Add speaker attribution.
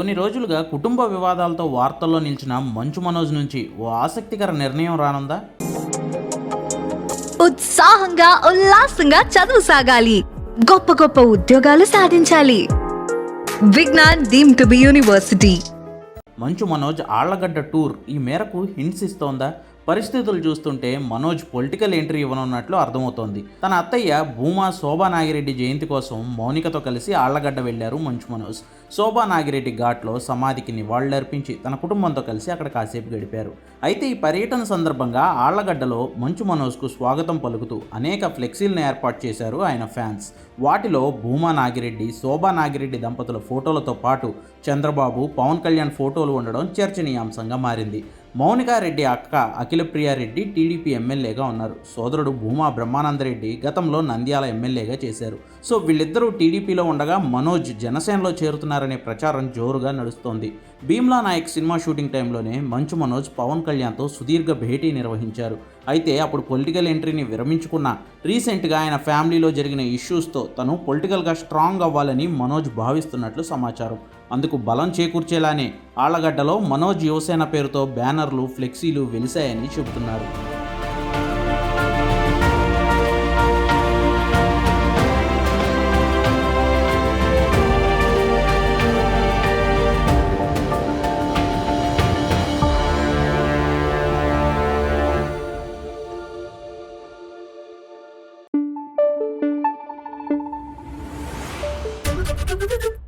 Speaker 1: కొన్ని రోజులుగా కుటుంబ వివాదాలతో వార్తల్లో నిలిచిన మంచు మనోజ్ నుంచి ఓ ఆసక్తికర నిర్ణయం రానుందా?
Speaker 2: ఉత్సాహంగా ఉల్లాసంగా చదువు సాగాలి. గొప్ప గొప్ప ఉద్యోగాలు సాధించాలి. Vignan deem to be university.
Speaker 1: Manchu Manoj Allagadda tour ఈ మేరకు హింట్స్ ఇస్తోందా? పరిస్థితులు చూస్తుంటే మనోజ్ పొలిటికల్ ఎంట్రీ ఇవ్వనున్నట్లు అర్థమవుతోంది. తన అత్తయ్య భూమా శోభా నాగిరెడ్డి జయంతి కోసం మౌనికతో కలిసి ఆళ్ళగడ్డ వెళ్ళారు మంచు మనోజ్. శోభా నాగిరెడ్డి ఘాట్లో సమాధికి నివాళులర్పించి తన కుటుంబంతో కలిసి అక్కడ కాసేపు గడిపారు. అయితే ఈ పర్యటన సందర్భంగా ఆళ్ళగడ్డలో మంచు మనోజ్కు స్వాగతం పలుకుతూ అనేక ఫ్లెక్సీలను ఏర్పాటు చేశారు ఆయన ఫ్యాన్స్. వాటిలో భూమా నాగిరెడ్డి శోభా నాగిరెడ్డి దంపతుల ఫోటోలతో పాటు చంద్రబాబు పవన్ కళ్యాణ్ ఫోటోలు ఉండడం చర్చనీయాంశంగా మారింది. మౌనికారెడ్డి అక్క అఖిలప్రియారెడ్డి టీడీపీ ఎమ్మెల్యేగా ఉన్నారు. సోదరుడు భూమా బ్రహ్మానందరెడ్డి గతంలో నంద్యాల ఎమ్మెల్యేగా చేశారు. సో వీళ్ళిద్దరూ టీడీపీలో ఉండగా మనోజ్ జనసేనలో చేరుతున్నారనే ప్రచారం జోరుగా నడుస్తోంది. భీమ్లా నాయక్ సినిమా షూటింగ్ టైంలోనే మంచు మనోజ్ పవన్ కళ్యాణ్తో సుదీర్ఘ భేటీ నిర్వహించారు. అయితే అప్పుడు పొలిటికల్ ఎంట్రీని విరమించుకున్న రీసెంట్గా ఆయన ఫ్యామిలీలో జరిగిన ఇష్యూస్తో తను పొలిటికల్గా స్ట్రాంగ్ అవ్వాలని మనోజ్ భావిస్తున్నట్లు సమాచారం. అందుకు బలం చేకూర్చేలానే ఆళ్ళగడ్డలో మనోజ్ యువసేన పేరుతో బ్యానర్లు ఫ్లెక్సీలు వెలిశాయని చెబుతున్నారు. どっ!